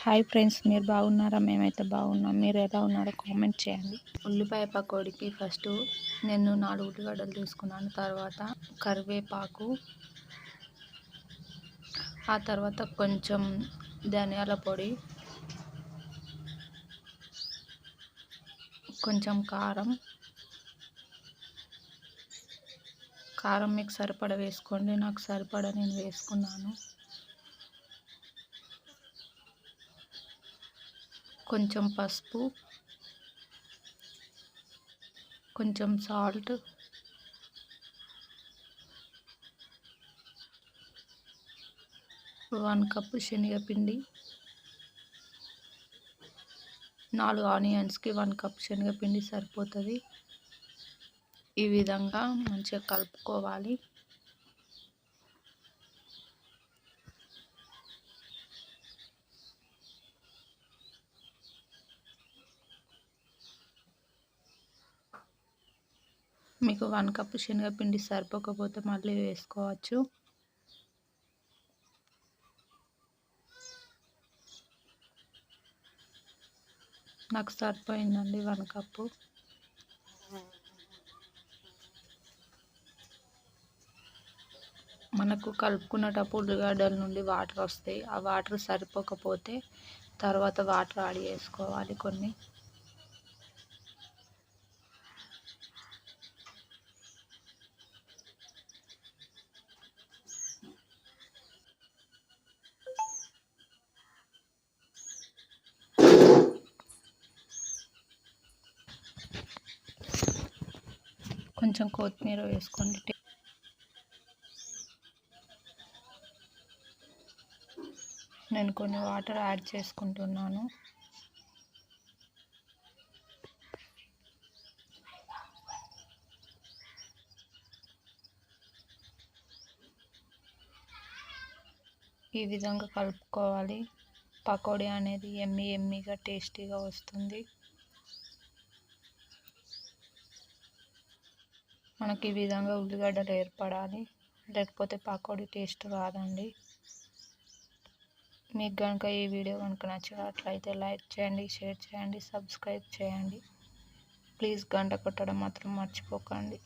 Hi friends మీరు బాగున్నారా? మేమైతే బాగున్నాం. మీరు ఎలా ఉన్నారో కామెంట్ చేయండి. ఉల్లిపాయ పకోడీకి ఫస్ట్ నేను నాలుగు ఉల్లిగడ్డలు తీసుకున్నాను. తర్వాత కరివేపాకు ఆ తర్వాత కొంచెం ధనియాల పొడి కొంచెం కారం కారం మీకు సరిపడ వేసుకోండి. నాకు సరిపడ నేను వేసుకున్నాను. కొంచెం పసుపు కొంచెం సాల్ట్ వన్ కప్పు శనగపిండి నాలుగు ఆనియన్స్కి వన్ కప్ శనగపిండి సరిపోతుంది. ఈ విధంగా మంచిగా కలుపుకోవాలి. మీకు వన్ కప్ శనగపిండి సరిపోకపోతే మళ్ళీ వేసుకోవచ్చు. నాకు సరిపోయిందండి వన్ కప్పు. మనకు కలుపుకునేటప్పుడు ఉల్లిగడ్డల నుండి వాటర్ వస్తాయి. ఆ వాటర్ సరిపోకపోతే తర్వాత వాటర్ యాడ్ చేసుకోవాలి కొన్ని. కొంచెం కొత్తిమీర వేసుకోండి. నేను కొన్ని వాటర్ యాడ్ చేసుకుంటున్నాను. ఈ విధంగా కలుపుకోవాలి. పకోడీ అనేది ఎమ్మి ఎమ్మిగా టేస్టీగా వస్తుంది. మనకి ఈ విధంగా ఉల్లిగడ్డలు ఏర్పడాలి. లేకపోతే పకోడీ టేస్ట్ రాదండి. మీకు కనుక ఈ వీడియో కనుక నచ్చినట్లయితే లైక్ చేయండి షేర్ చేయండి సబ్స్క్రైబ్ చేయండి. ప్లీజ్ గంట కొట్టడం మాత్రం మర్చిపోకండి.